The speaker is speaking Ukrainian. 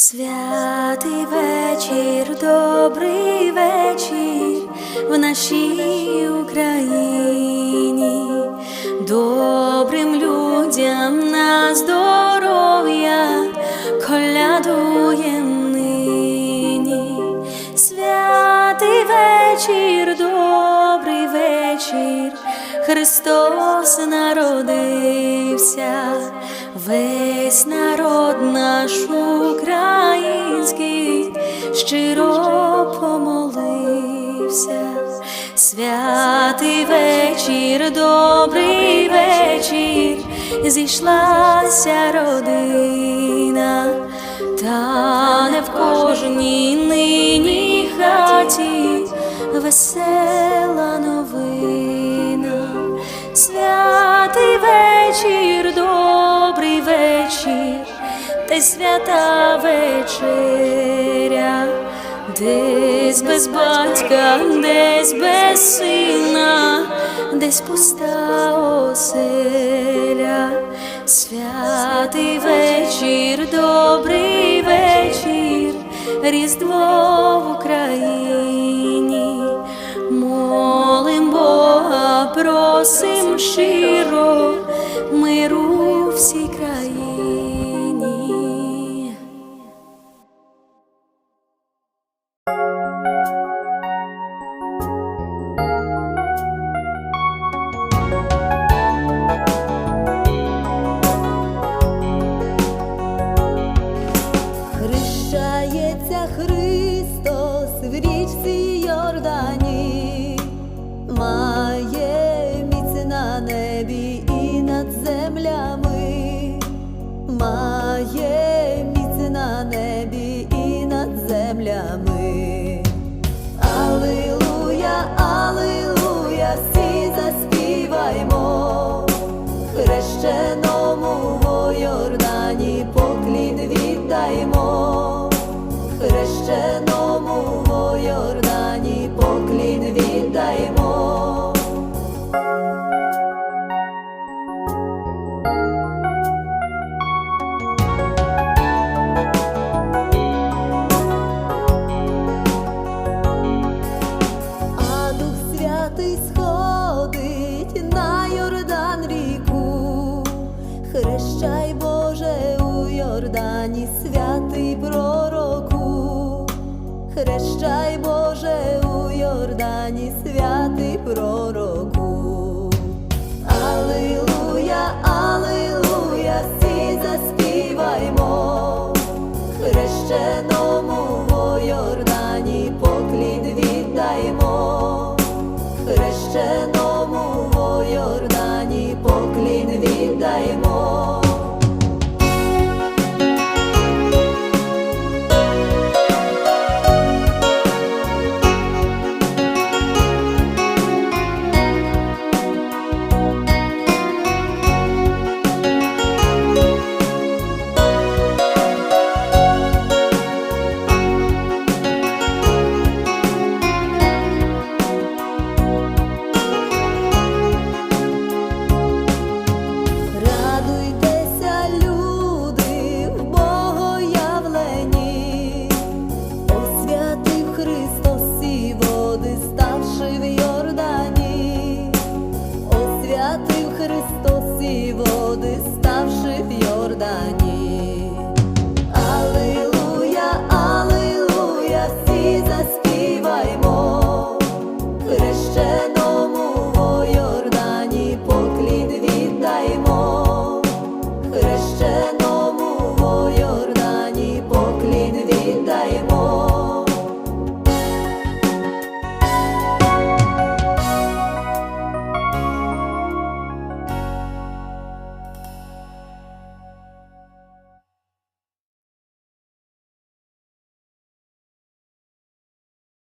Святий вечір, добрий вечір в нашій Україні, добрим людям на здоров'я колядуєм Христос народився, весь народ наш український щиро помолився. Святий вечір, добрий вечір, зійшлася родина, та не в кожній нині хаті весела новина. Вечір, добрий вечір, та свята вечеря, десь без батька, десь без сина, десь пуста оселя. Святий вечір, добрий вечір, Різдво в Україні. Молим Бога, просим щиро миру всій країні. えも Навчай, Боже, у Йордані святий пророку, хрещай, Боже, у Йордані святий пророку, Алилуя, Алилуя.